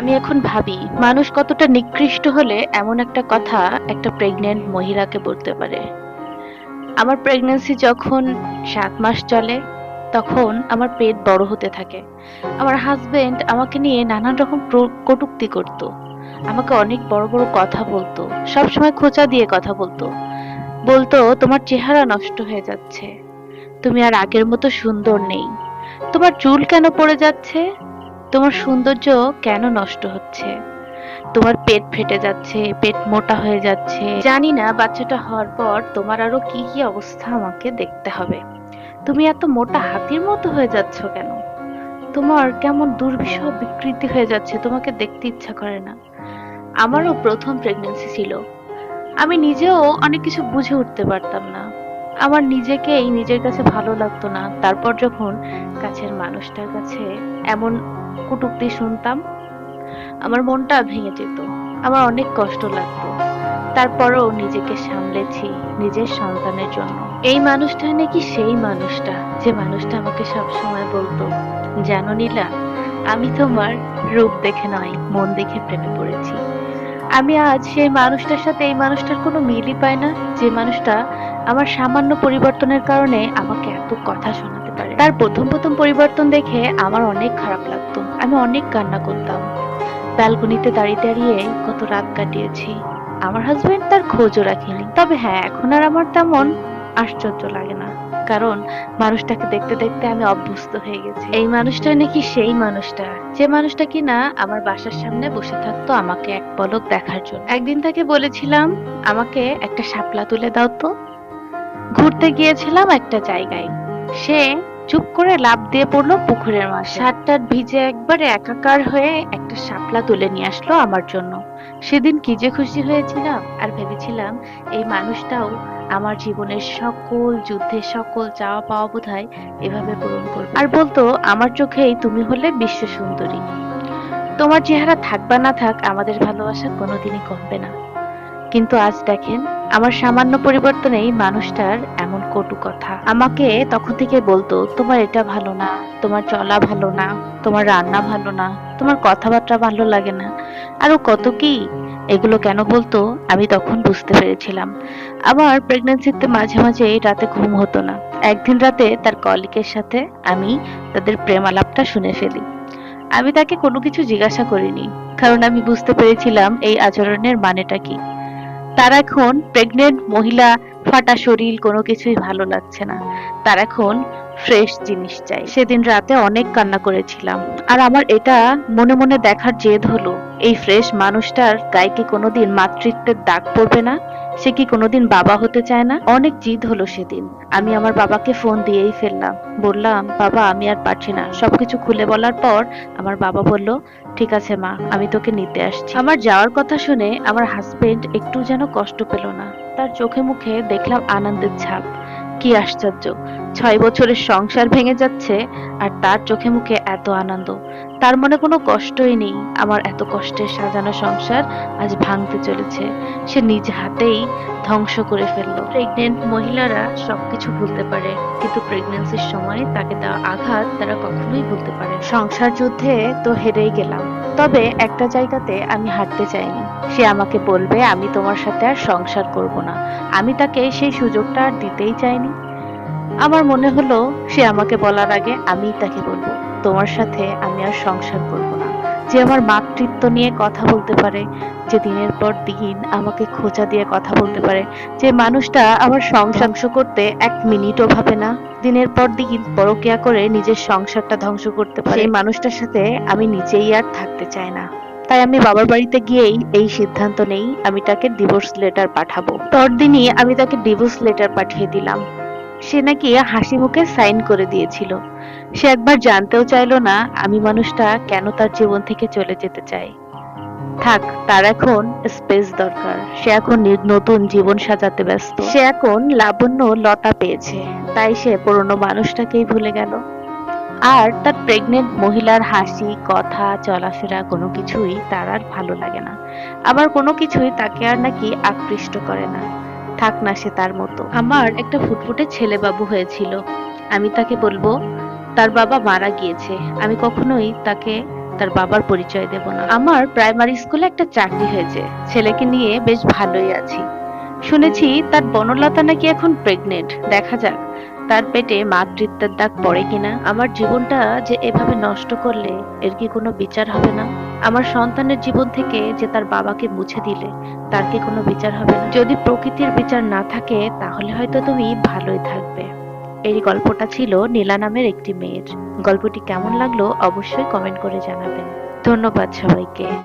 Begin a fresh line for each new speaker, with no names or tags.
আমি এখন ভাবি, মানুষ কতটা নিকৃষ্ট হলে এমন একটা কথা একটা প্রেগনেন্ট মহিলাকে বলতে পারে। আমার প্রেগন্যান্সি যখন সাত মাস চলে, তখন আমার পেট বড় হতে থাকে। আমার হাজবেন্ড আমাকে নিয়ে নানান রকম কটূক্তি করত। আমাকে অনেক বড় বড় কথা বলতো সব সময় খোঁচা দিয়ে কথা বলতো। বলতো, তোমার চেহারা নষ্ট হয়ে যাচ্ছে। তুমি আর আগের মতো সুন্দর নেই। তোমার চুল কেন পড়ে যাচ্ছে? তোমার সৌন্দর্য কেন নষ্ট হচ্ছে? তোমার পেট ফেটে যাচ্ছে, পেট মোটা হয়ে যাচ্ছে। জানি না বাচ্চাটা হওয়ার পর তোমার আরও কি কি অবস্থা আমাকে দেখতে হবে। তুমি এত মোটা হাতির মতো হয়ে যাচ্ছ কেন? তোমার কেমন দুর্বিষহ বিকৃতি হয়ে যাচ্ছে, তোমাকে দেখতে ইচ্ছা করে না। আমারও প্রথম প্রেগন্যান্সি ছিল। আমি নিজেও অনেক কিছু বুঝে উঠতে পারতাম না। আমার নিজেকেই নিজের কাছে ভালো লাগতো না। তারপর যখন কাছের মানুষটার কাছে এমন কটূক্তি শুনতাম। আমার মনটা ভেঙে যেত। আমার অনেক কষ্ট লাগতো। তারপরও নিজেকে সামলেছি নিজের সন্তানের জন্য। এই মানুষটা নাকি সেই মানুষটা যে মানুষটা আমাকে সবসময় বলতো, জানো নীলা, আমি তোমার রূপ দেখে নয়, মন দেখে প্রেমে পড়েছি। আমি আজ সেই মানুষটার সাথে এই মানুষটার কোনো মিলই পাই না। যে মানুষটা আমার সামান্য পরিবর্তনের কারণে আমাকে এত কথা শোনাতে তার প্রথম প্রথম পরিবর্তন দেখে আমার অনেক খারাপ লাগতো। আমি অনেক কান্না করতাম। ব্যালকনিতে দাঁড়িয়ে দাঁড়িয়ে কত রাত কাটিয়েছি। আমার হাজবেন্ড তার খোঁজও রাখেনি। তবে হ্যাঁ এখন আর আমার তেমন আশ্চর্য লাগে না। কারণ মানুষটাকে দেখতে দেখতে আমি অভ্যস্ত হয়ে গেছি। এই মানুষটা নাকি সেই মানুষটা। যে মানুষটা কিনা আমার বাসার সামনে বসে থাকতো আমাকে এক পলক দেখার জন্য। একদিন তাকে বলেছিলাম, আমাকে একটা শাপলা তুলে দাও তো। ঘুরতে গিয়েছিলাম একটা জায়গায়। সে চুপ করে লাফ দিয়ে পড়ল পুকুরের মাঝে। সাতটার ভিজে একবারে একাকার হয়ে একটা শাপলা তুলে নিয়ে আসলো আমার জন্য। সেদিন কি যে খুশি হয়েছিলাম আর ভেবেছিলাম এই মানুষটাও আমার জীবনের সকল যুদ্ধের সকল চাওয়া পাওয়া বোধহয় এভাবে পূরণ করবে। আর বলতো, আমার চোখেই তুমি হলে বিশ্ব সুন্দরী। তোমার চেহারা থাক বা না থাক, আমাদের ভালোবাসা কোনোদিনই কমবে না। কিন্তু আজ দেখেন, আমার সামান্য পরিবর্তনেই মানুষটার এমন কটু কথা। আমাকে তখন থেকে বলতো, তোমার এটা ভালো না, তোমার চলা ভালো না, তোমার রান্না ভালো না, তোমার কথাবার্তা ভালো লাগে না। আরও কত কি? এগুলো কেন বলতো, আমি তখন বুঝতে পেরেছিলাম। আমার প্রেগন্যান্সিতে মাঝে মাঝে রাতে ঘুম হতো না। একদিন রাতে তার কলিকের সাথে আমি তাদের প্রেম আলাপটা শুনে ফেলি। আমি তাকে কোনো কিছু জিজ্ঞাসা করিনি, কারণ আমি বুঝতে পেরেছিলাম এই আচরণের মানেটা কি। তার এখন প্রেগনেন্ট মহিলা ফাটা শরীর কোনো কিছুই ভালো লাগছে না। তার এখন ফ্রেশ জিনিস চাই। সেদিন রাতে অনেক কান্না করেছিলাম। আর আমার এটা মনে মনে দেখার জেদ হলো, এই ফ্রেশ মানুষটার গায়ে কি কোনোদিন মাতৃত্বের দাগ পড়বে না? সে কি কোনোদিন বাবা হতে চায় না? অনেক জিদ হলো সেদিন। আমি আমার বাবাকে ফোন দিয়েই ফেললাম। বললাম, বাবা, আমি আর পারছি না। সবকিছু খুলে বলার পর আমার বাবা বলল ঠিক আছে, মা, আমি তোকে নিতে আসছি। আমার যাওয়ার কথা শুনে আমার হাজবেন্ড একটু যেন কষ্ট পেল না। তার চোখে মুখে দেখলাম আনন্দের ছাপ। কি আশ্চর্য! ছয় বছরের সংসার ভেঙে যাচ্ছে আর তার চোখে মুখে এত আনন্দ। তার মনে কোনো কষ্টই নেই। আমার এত কষ্টের সাজানো সংসার আজ ভাঙতে চলেছে। সে নিজ হাতেই ধ্বংস করে ফেলল। প্রেগনেন্ট মহিলারা সবকিছু ভুলতে পারে, কিন্তু প্রেগনেন্সির সময় তাকে দেওয়া আঘাত তারা কখনোই ভুলতে পারে সংসার যুদ্ধে তো হেরেই গেলাম। তবে একটা জায়গাতে আমি হারতে চাইনি। সে আমাকে বলবে, আমি তোমার সাথে আর সংসার করব না। আমি তাকে সেই সুযোগটা আর দিতেই চাইনি। আমার মনে হলো, সে আমাকে বলার আগে আমিই তাকে বলব, তোমার সাথে আমি আর সংসার করব না। যে আমার মাতৃত্ব নিয়ে কথা বলতে পারে, যে দিনের পর দিন আমাকে খোঁচা দিয়ে কথা বলতে পারে, যে মানুষটা আমার সংসাংস করতে এক মিনিটও ভাবে না, দিনের পর দিন পরকিয়া করে নিজের সংসারটা ধ্বংস করতে পারে। সেই মানুষটার সাথে আমি নিজেই আর থাকতে চাই না। তাই আমি বাবার বাড়িতে গিয়েই এই সিদ্ধান্ত নেই, আমি তাকে ডিভোর্স লেটার পাঠাবো। পরদিনই আমি তাকে ডিভোর্স লেটার পাঠিয়ে দিলাম। সে নাকি হাসি মুখে সাইন করে দিয়েছিল। সে একবার জানতেও চাইলো না আমি মানুষটা কেন তার জীবন থেকে চলে যেতে চাই। থাক, তার এখন স্পেস দরকার। সে এখন নতুন জীবন সাজাতে ব্যস্ত। সে এখন লাবণ্য লতা পেয়েছে। তাই সে পুরনো মানুষটাকেই ভুলে গেল। আর তার প্রেগনেন্ট মহিলার হাসি, কথা, চলাফেরা কোনো কিছুই তার আর ভালো লাগে না। আবার কোনো কিছুই তাকে আর নাকি আকৃষ্ট করে না। থাক না সে তার মতো। আমার একটা ফুটফুটে ছেলে বাবু হয়েছিল। আমি তাকে বলব, তার বাবা মারা গিয়েছে। আমি কখনোই তাকে, তার বাবার পরিচয় দেব না। আমার প্রাইমারি স্কুলে একটা চাকরি হয়েছে। ছেলেকে নিয়ে বেশ ভালোই আছি। শুনেছি তার বনলতা নাকি এখন প্রেগনেন্ট দেখা যাক, তার পেটে মাতৃত্বের দাগ পড়ে কিনা। আমার জীবনটা যে এভাবে নষ্ট করলে এর কি কোনো বিচার হবে না? আমার সন্তানের জীবন থেকে যে তার বাবাকে মুছে দিলে, তার কি কোনো বিচার হবে না? যদি প্রকৃতির বিচার না থাকে, তাহলে হয়তো তুমি ভালোই থাকবে। এই গল্পটা ছিল নীলা নামের একটি মেয়ের। গল্পটি কেমন লাগল অবশ্যই কমেন্ট করে জানাবেন। ধন্যবাদ সবাইকে।